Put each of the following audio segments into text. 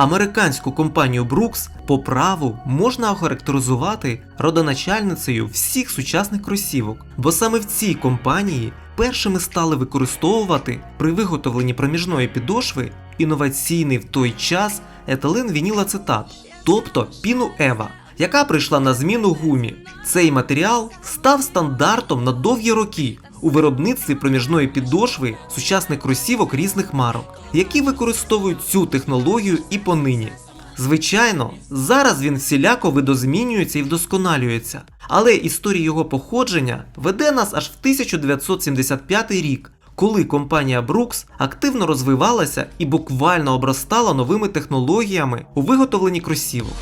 Американську компанію Brooks по праву можна охарактеризувати родоначальницею всіх сучасних кросівок, бо саме в цій компанії першими стали використовувати при виготовленні проміжної підошви інноваційний в той час етилен вінілацетат, тобто піну Ева, яка прийшла на зміну гумі. Цей матеріал став стандартом на довгі роки у виробництві проміжної підошви сучасних кросівок різних марок, які використовують цю технологію і понині. Звичайно, зараз він всіляко видозмінюється і вдосконалюється, але історія його походження веде нас аж в 1975 рік, коли компанія Brooks активно розвивалася і буквально обростала новими технологіями у виготовленні кросівок.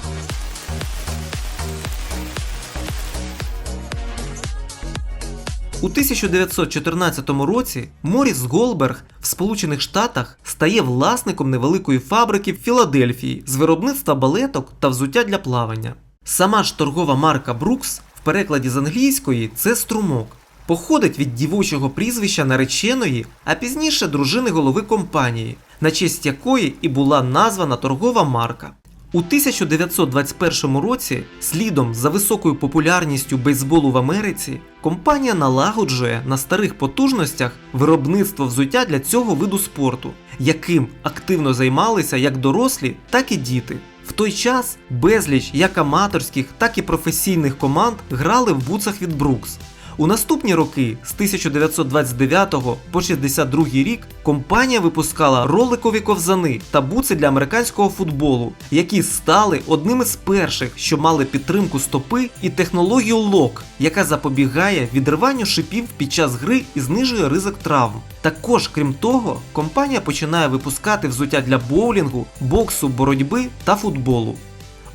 У 1914 році Моріс Голберг в Сполучених Штатах стає власником невеликої фабрики в Філадельфії з виробництва балеток та взуття для плавання. Сама ж торгова марка Brooks в перекладі з англійської це струмок. Походить від дівочого прізвища нареченої, а пізніше дружини голови компанії, на честь якої і була названа торгова марка. У 1921 році, слідом за високою популярністю бейсболу в Америці, компанія налагоджує на старих потужностях виробництво взуття для цього виду спорту, яким активно займалися як дорослі, так і діти. В той час безліч як аматорських, так і професійних команд грали в буцах від Brooks. У наступні роки з 1929 по 62 рік компанія випускала роликові ковзани та буци для американського футболу, які стали одним із перших, що мали підтримку стопи і технологію лок, яка запобігає відриванню шипів під час гри і знижує ризик травм. Також, крім того, компанія починає випускати взуття для боулінгу, боксу, боротьби та футболу.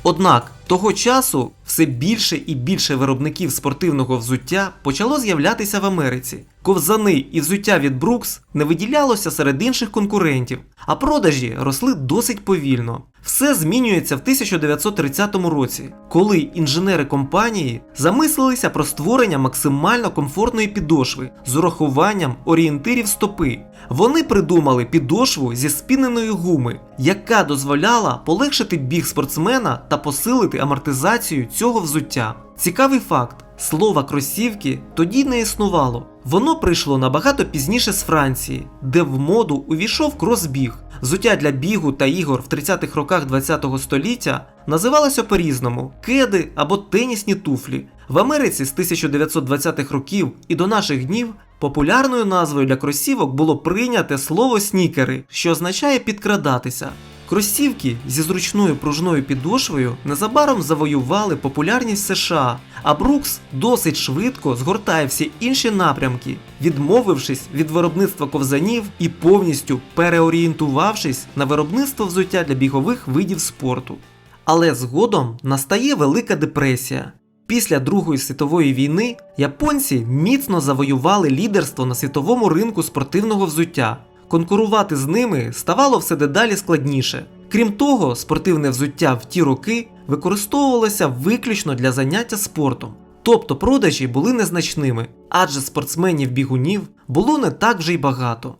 Однак того часу все більше і більше виробників спортивного взуття почало з'являтися в Америці. Ковзани і взуття від Brooks не виділялося серед інших конкурентів, а продажі росли досить повільно. Все змінюється в 1930 році, коли інженери компанії замислилися про створення максимально комфортної підошви з урахуванням орієнтирів стопи. Вони придумали підошву зі спіненої гуми, яка дозволяла полегшити біг спортсмена та посилити амортизацію цього взуття. Цікавий факт: слова кросівки тоді не існувало. Воно прийшло набагато пізніше з Франції, де в моду увійшов кросбіг. Взуття для бігу та ігор в 30-х роках ХХ століття називалося по-різному кеди або тенісні туфлі. В Америці з 1920-х років і до наших днів популярною назвою для кросівок було прийняте слово снікери, що означає підкрадатися. Кросівки зі зручною пружною підошвою незабаром завоювали популярність США, а Брукс досить швидко згортає всі інші напрямки, відмовившись від виробництва ковзанів і повністю переорієнтувавшись на виробництво взуття для бігових видів спорту. Але згодом настає Велика депресія. Після Другої світової війни японці міцно завоювали лідерство на світовому ринку спортивного взуття. Конкурувати з ними ставало все дедалі складніше. Крім того, спортивне взуття в ті роки використовувалося виключно для заняття спортом, тобто продажі були незначними, адже спортсменів-бігунів було не так вже й багато.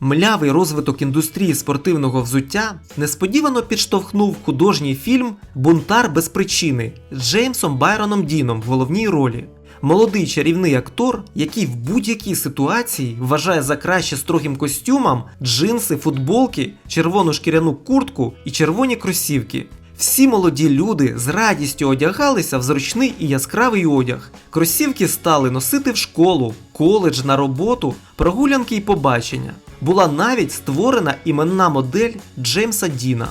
Млявий розвиток індустрії спортивного взуття несподівано підштовхнув художній фільм Бунтар без причини з Джеймсом Байроном Діном в головній ролі. Молодий чарівний актор, який в будь-якій ситуації вважає за краще строгим костюмом джинси, футболки, червону шкіряну куртку і червоні кросівки. Всі молоді люди з радістю одягалися в зручний і яскравий одяг. Кросівки стали носити в школу, коледж, на роботу, прогулянки і побачення. Була навіть створена іменна модель Джеймса Діна.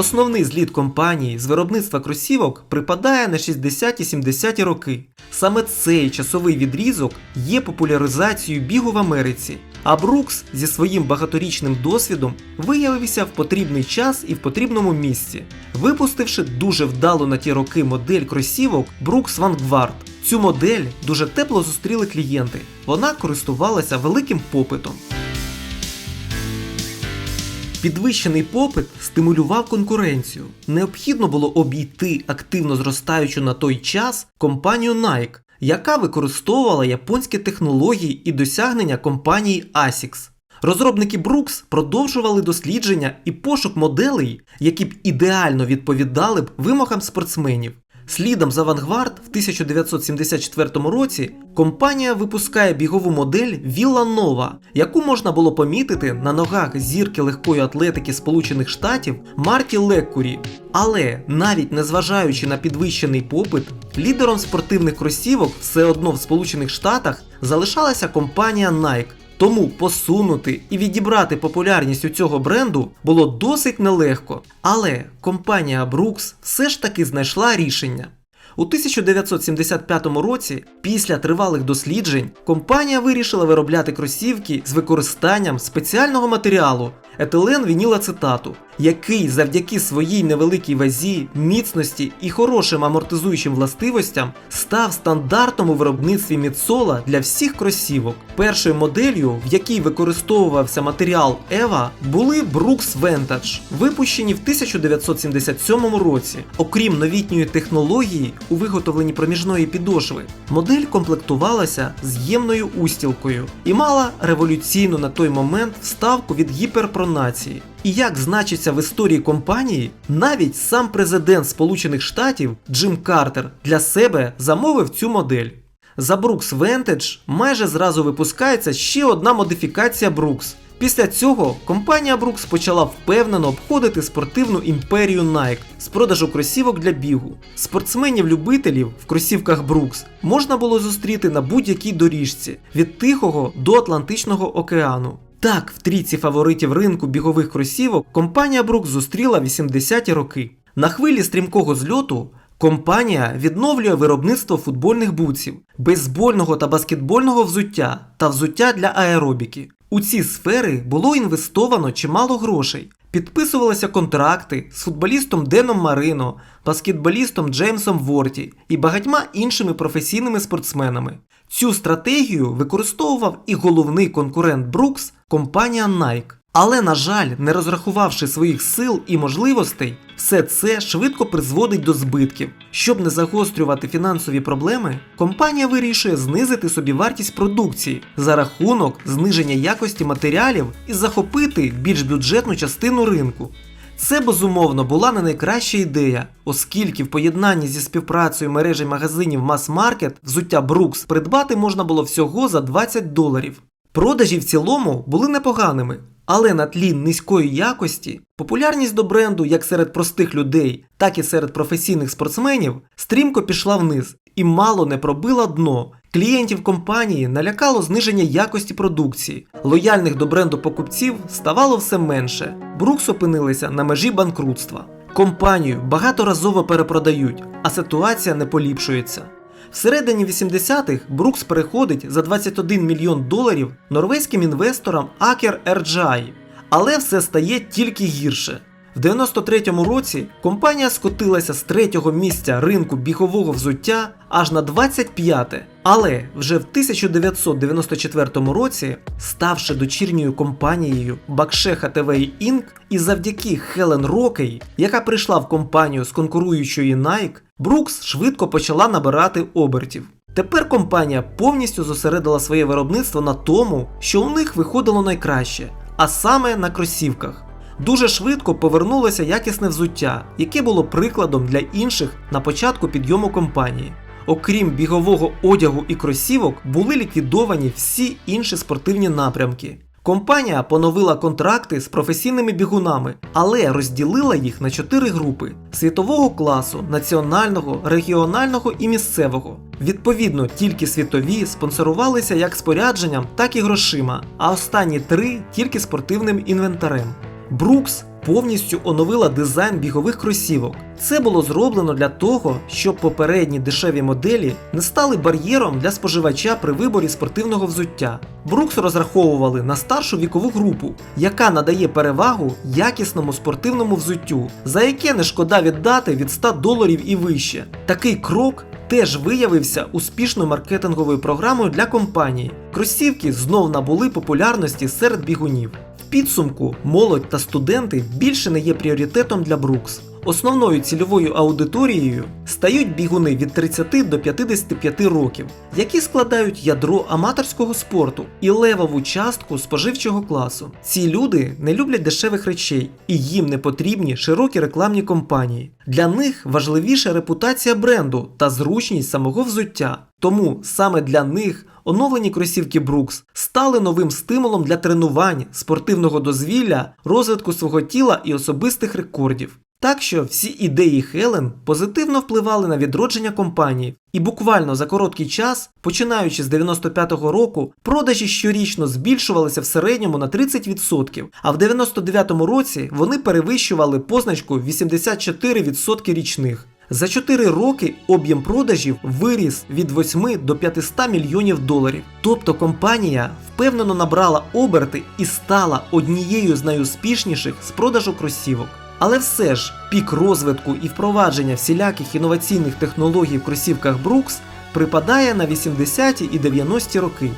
Основний зліт компанії з виробництва кросівок припадає на 60-70 роки. Саме цей часовий відрізок є популяризацією бігу в Америці. А Брукс зі своїм багаторічним досвідом виявився в потрібний час і в потрібному місці, випустивши дуже вдалу на ті роки модель кросівок Brooks Vanguard. Цю модель дуже тепло зустріли клієнти. Вона користувалася великим попитом. Підвищений попит стимулював конкуренцію. Необхідно було обійти активно зростаючу на той час компанію Nike, яка використовувала японські технології і досягнення компанії ASICS. Розробники Brooks продовжували дослідження і пошук моделей, які б ідеально відповідали б вимогам спортсменів. Слідом за Vanguard в 1974 році компанія випускає бігову модель Villa Nova, яку можна було помітити на ногах зірки легкої атлетики Сполучених Штатів Марті Леккурі. Але навіть незважаючи на підвищений попит, лідером спортивних кросівок все одно в Сполучених Штатах залишалася компанія Nike. Тому посунути і відібрати популярність у цього бренду було досить нелегко. Але компанія Brooks все ж таки знайшла рішення. У 1975 році, після тривалих досліджень, компанія вирішила виробляти кросівки з використанням спеціального матеріалу етилен вінілацетату, який завдяки своїй невеликій вазі, міцності і хорошим амортизуючим властивостям став стандартом у виробництві мідсола для всіх кросівок. Першою моделлю, в якій використовувався матеріал EVA, були Brooks Vantage, випущені в 1977 році. Окрім новітньої технології у виготовленні проміжної підошви, модель комплектувалася з'ємною устілкою і мала революційну на той момент вставку від гіперпронації. І як значиться в історії компанії, навіть сам президент Сполучених Штатів Джим Картер для себе замовив цю модель. За Brooks Vantage майже зразу випускається ще одна модифікація Brooks. Після цього компанія Brooks почала впевнено обходити спортивну імперію Nike з продажу кросівок для бігу. Спортсменів-любителів в кросівках Brooks можна було зустріти на будь-якій доріжці від Тихого до Атлантичного океану. Так, в трійці фаворитів ринку бігових кросівок компанія Brooks зустріла 80-ті роки. На хвилі стрімкого зльоту компанія відновлює виробництво футбольних бутсів, бейсбольного та баскетбольного взуття та взуття для аеробіки. У ці сфери було інвестовано чимало грошей. Підписувалися контракти з футболістом Деном Марино, баскетболістом Джеймсом Ворті і багатьма іншими професійними спортсменами. Цю стратегію використовував і головний конкурент Brooks – компанія Nike. Але, на жаль, не розрахувавши своїх сил і можливостей, все це швидко призводить до збитків. Щоб не загострювати фінансові проблеми, компанія вирішує знизити собі вартість продукції за рахунок зниження якості матеріалів і захопити більш бюджетну частину ринку. Це безумовно була не найкраща ідея, оскільки в поєднанні зі співпрацею мережі магазинів Mass Market взуття Brooks придбати можна було всього за 20 доларів. Продажі в цілому були непоганими, але на тлі низької якості популярність до бренду як серед простих людей, так і серед професійних спортсменів стрімко пішла вниз і мало не пробила дно. Клієнтів компанії налякало зниження якості продукції. Лояльних до бренду покупців ставало все менше. Брукс опинилися на межі банкрутства. Компанію багаторазово перепродають, а ситуація не поліпшується. Всередині 80-х Брукс переходить за 21 мільйон доларів норвезьким інвесторам Aker RGI. Але все стає тільки гірше. В 93-му році компанія скотилася з третього місця ринку бігового взуття аж на 25-те. Але вже в 1994 році, ставши дочірньою компанією Бакше HTV Inc. і завдяки Хелен Рокей, яка прийшла в компанію з конкуруючої Nike, Брукс швидко почала набирати обертів. Тепер компанія повністю зосередила своє виробництво на тому, що у них виходило найкраще, а саме на кросівках. Дуже швидко повернулося якісне взуття, яке було прикладом для інших на початку підйому компанії. Окрім бігового одягу і кросівок, були ліквідовані всі інші спортивні напрямки. Компанія поновила контракти з професійними бігунами, але розділила їх на чотири групи: світового класу, національного, регіонального і місцевого. Відповідно, тільки світові спонсорувалися як спорядженням, так і грошима, а останні три тільки спортивним інвентарем. Брукс повністю оновила дизайн бігових кросівок. Це було зроблено для того, щоб попередні дешеві моделі не стали бар'єром для споживача при виборі спортивного взуття. Брукс розраховували на старшу вікову групу, яка надає перевагу якісному спортивному взуттю, за яке не шкода віддати від 100 доларів і вище. Такий крок теж виявився успішною маркетинговою програмою для компанії. Кросівки знов набули популярності серед бігунів. Підсумку молодь та студенти більше не є пріоритетом для Брукс. Основною цільовою аудиторією стають бігуни від 30 до 55 років, які складають ядро аматорського спорту і левову частку споживчого класу. Ці люди не люблять дешевих речей і їм не потрібні широкі рекламні кампанії. Для них важливіша репутація бренду та зручність самого взуття. Тому саме для них оновлені кросівки Brooks стали новим стимулом для тренувань, спортивного дозвілля, розвитку свого тіла і особистих рекордів. Так що всі ідеї Хелен позитивно впливали на відродження компанії, і буквально за короткий час, починаючи з 95-го року, продажі щорічно збільшувалися в середньому на 30%, а в 99-му році вони перевищували позначку 84% річних. За 4 роки об'єм продажів виріс від 8 до 500 мільйонів доларів. Тобто компанія впевнено набрала оберти і стала однією з найуспішніших з продажу кросівок. Але все ж пік розвитку і впровадження всіляких інноваційних технологій в кросівках Brooks припадає на 80-ті і 90-ті роки.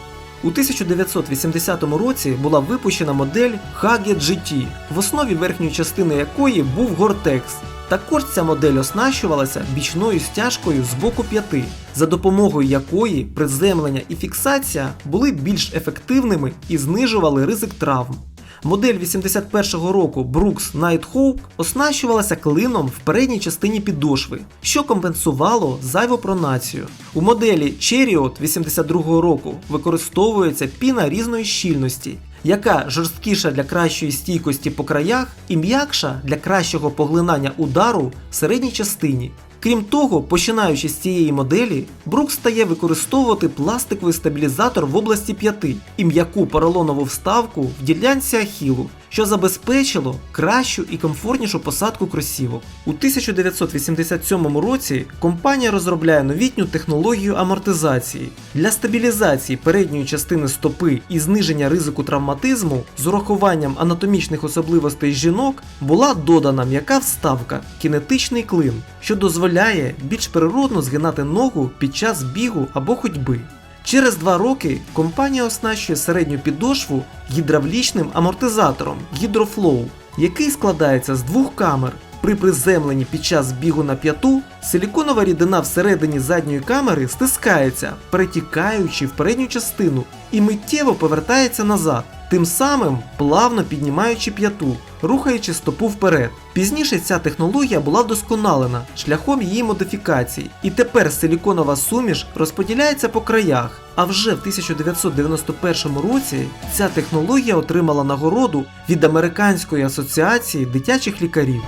У 1980 році була випущена модель Hage GT, в основі верхньої частини якої був Gore-Tex. Також ця модель оснащувалася бічною стяжкою з боку п'яти, за допомогою якої приземлення і фіксація були більш ефективними і знижували ризик травм. Модель 81-го року Brooks Nighthawk оснащувалася клином в передній частині підошви, що компенсувало зайву пронацію. У моделі Chariot 82-го року використовується піна різної щільності, яка жорсткіша для кращої стійкості по краях і м'якша для кращого поглинання удару в середній частині. Крім того, починаючи з цієї моделі, Брук стає використовувати пластиковий стабілізатор в області п'яти і м'яку поролонову вставку в ділянці ахілу, що забезпечило кращу і комфортнішу посадку кросівок. У 1987 році компанія розробляє новітню технологію амортизації для стабілізації передньої частини стопи і зниження ризику травматизму з урахуванням анатомічних особливостей жінок була додана м'яка вставка кінетичний клин, що дозволяє більш природно згинати ногу під час бігу або ходьби. Через два роки компанія оснащує середню підошву гідравлічним амортизатором Hydroflow, який складається з двох камер. При приземленні під час бігу на п'яту силіконова рідина всередині задньої камери стискається, перетікаючи в передню частину, і миттєво повертається назад, тим самим плавно піднімаючи п'яту, рухаючи стопу вперед. Пізніше ця технологія була вдосконалена шляхом її модифікацій, і тепер силіконова суміш розподіляється по краях. А вже в 1991 році ця технологія отримала нагороду від Американської асоціації дитячих лікарів.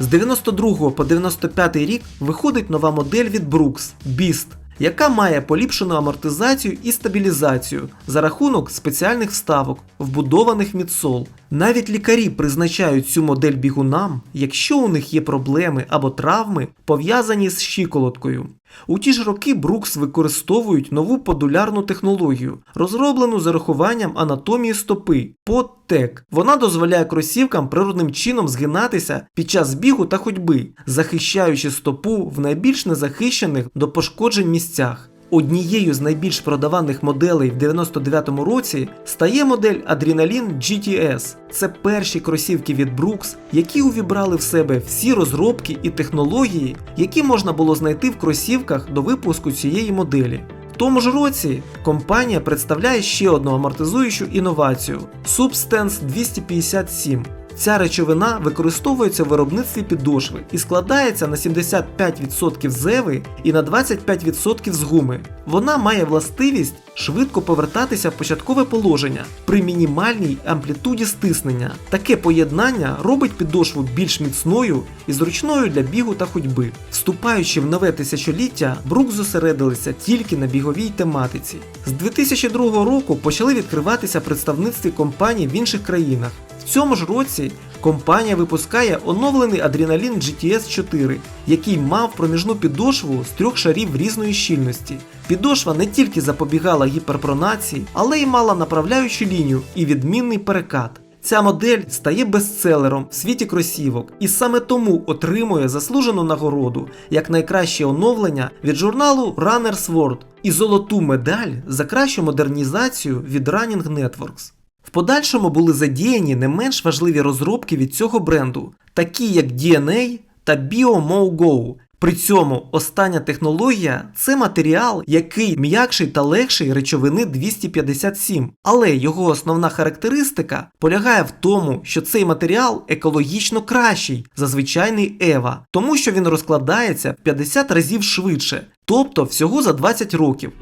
З 92 по 95 рік виходить нова модель від Brooks Beast, яка має поліпшену амортизацію і стабілізацію за рахунок спеціальних вставок, вбудованих мідсол. Навіть лікарі призначають цю модель бігунам, якщо у них є проблеми або травми, пов'язані з щиколоткою. У ті ж роки Брукс використовують нову подулярну технологію, розроблену з урахуванням анатомії стопи PodTech. Вона дозволяє кросівкам природним чином згинатися під час бігу та ходьби, захищаючи стопу в найбільш незахищених до пошкоджень місцях. Однією з найбільш продаваних моделей в 99-му році стає модель Adrenaline GTS. Це перші кросівки від Brooks, які увібрали в себе всі розробки і технології, які можна було знайти в кросівках до випуску цієї моделі. В тому ж році компанія представляє ще одну амортизуючу інновацію Substance 257. Ця речовина використовується в виробництві підошви і складається на 75% зеви і на 25% з гуми. Вона має властивість швидко повертатися в початкове положення при мінімальній амплітуді стиснення. Таке поєднання робить підошву більш міцною і зручною для бігу та ходьби. Вступаючи в нове тисячоліття, Брук зосередилися тільки на біговій тематиці. З 2002 року почали відкриватися представництві компаній в інших країнах. Цьому ж році компанія випускає оновлений Adrenaline GTS 4, який мав проміжну підошву з трьох шарів різної щільності. Підошва не тільки запобігала гіперпронації, але й мала направляючу лінію і відмінний перекат. Ця модель стає бестселером в світі кросівок і саме тому отримує заслужену нагороду як найкраще оновлення від журналу Runner's World і золоту медаль за кращу модернізацію від Running Networks. В подальшому були задіяні не менш важливі розробки від цього бренду, такі як DNA та BioMoGo. При цьому остання технологія це матеріал, який м'якший та легший речовини 257. Але його основна характеристика полягає в тому, що цей матеріал екологічно кращий за звичайний Ева, тому що він розкладається в 50 разів швидше, тобто всього за 20 років.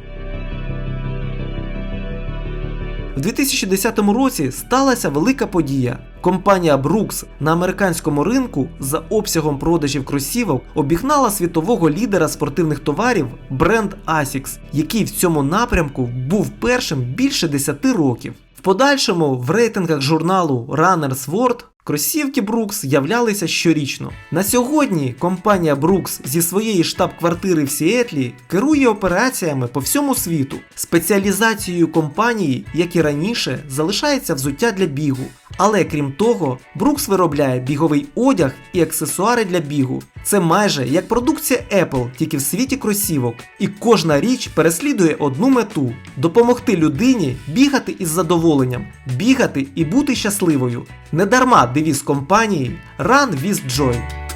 В 2010 році сталася велика подія. Компанія Brooks на американському ринку за обсягом продажів кросівок обігнала світового лідера спортивних товарів бренд Asics, який в цьому напрямку був першим більше 10 років. В подальшому в рейтингах журналу Runner's World кросівки Брукс являлися щорічно. На сьогодні компанія Брукс зі своєї штаб-квартири в Сіетлі керує операціями по всьому світу. Спеціалізацією компанії, як і раніше, залишається взуття для бігу. Але крім того, Брукс виробляє біговий одяг і аксесуари для бігу. Це майже як продукція Apple, тільки в світі кросівок. І кожна річ переслідує одну мету допомогти людині бігати із задоволенням, бігати і бути щасливою. Недарма девіз компанії Run with Joy.